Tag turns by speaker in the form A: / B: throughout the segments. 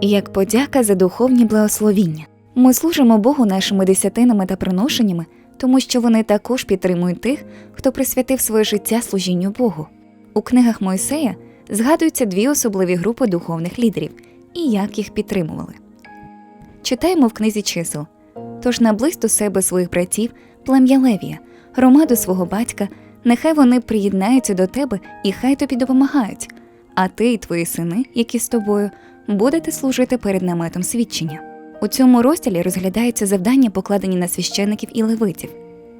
A: як подяка за духовні благословіння. Ми служимо Богу нашими десятинами та приношеннями, тому що вони також підтримують тих, хто присвятив своє життя служінню Богу. У книгах Мойсея згадуються дві особливі групи духовних лідерів і як їх підтримували. Читаємо в книзі чисел. Тож наблизь до себе своїх братів, плем'я Левія, громаду свого батька, нехай вони приєднаються до тебе і хай тобі допомагають, а ти і твої сини, які з тобою, будете служити перед наметом свідчення. У цьому розділі розглядаються завдання, покладені на священників і левитів.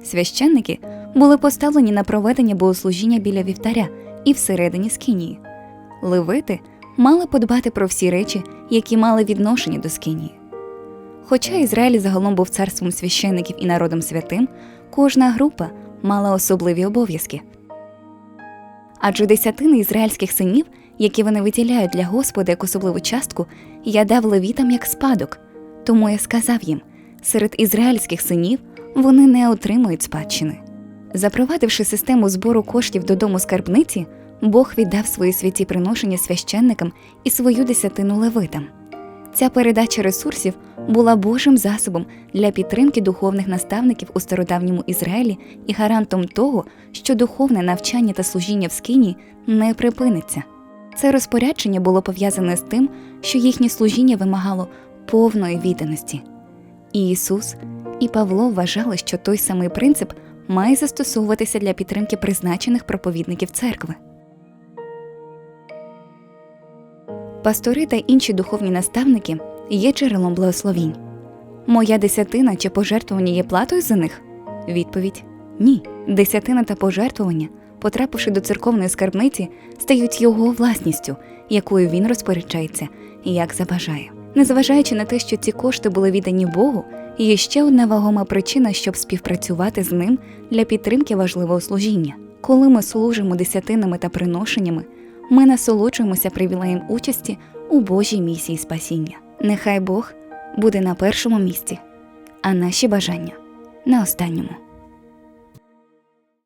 A: Священники були поставлені на проведення богослужіння біля вівтаря і всередині скинії. Левити мали подбати про всі речі, які мали відношення до скинії. Хоча Ізраїль загалом був царством священників і народом святим, кожна група мала особливі обов'язки. Адже десятини ізраїльських синів, які вони виділяють для Господа як особливу частку, я дав левітам як спадок. Тому я сказав їм: серед ізраїльських синів вони не отримують спадщини. Запровадивши систему збору коштів додому скарбниці, Бог віддав свої святі приношення священникам і свою десятину левитам. Ця передача ресурсів була Божим засобом для підтримки духовних наставників у стародавньому Ізраїлі і гарантом того, що духовне навчання та служіння в скині не припиниться. Це розпорядження було пов'язане з тим, що їхнє служіння вимагало повної відданості. І Ісус, і Павло вважали, що той самий принцип має застосовуватися для підтримки призначених проповідників церкви. Пастори та інші духовні наставники є джерелом благословінь. Моя десятина чи пожертвування є платою за них? Відповідь ні. Десятина та пожертвування, потрапивши до церковної скарбниці, стають його власністю, якою він розпоряджається, як забажає. Незважаючи на те, що ці кошти були віддані Богу, є ще одна вагома причина, щоб співпрацювати з ним для підтримки важливого служіння. Коли ми служимо десятинами та приношеннями, ми насолоджуємося привілеєм участі у Божій місії спасіння. Нехай Бог буде на першому місці, а наші бажання на останньому.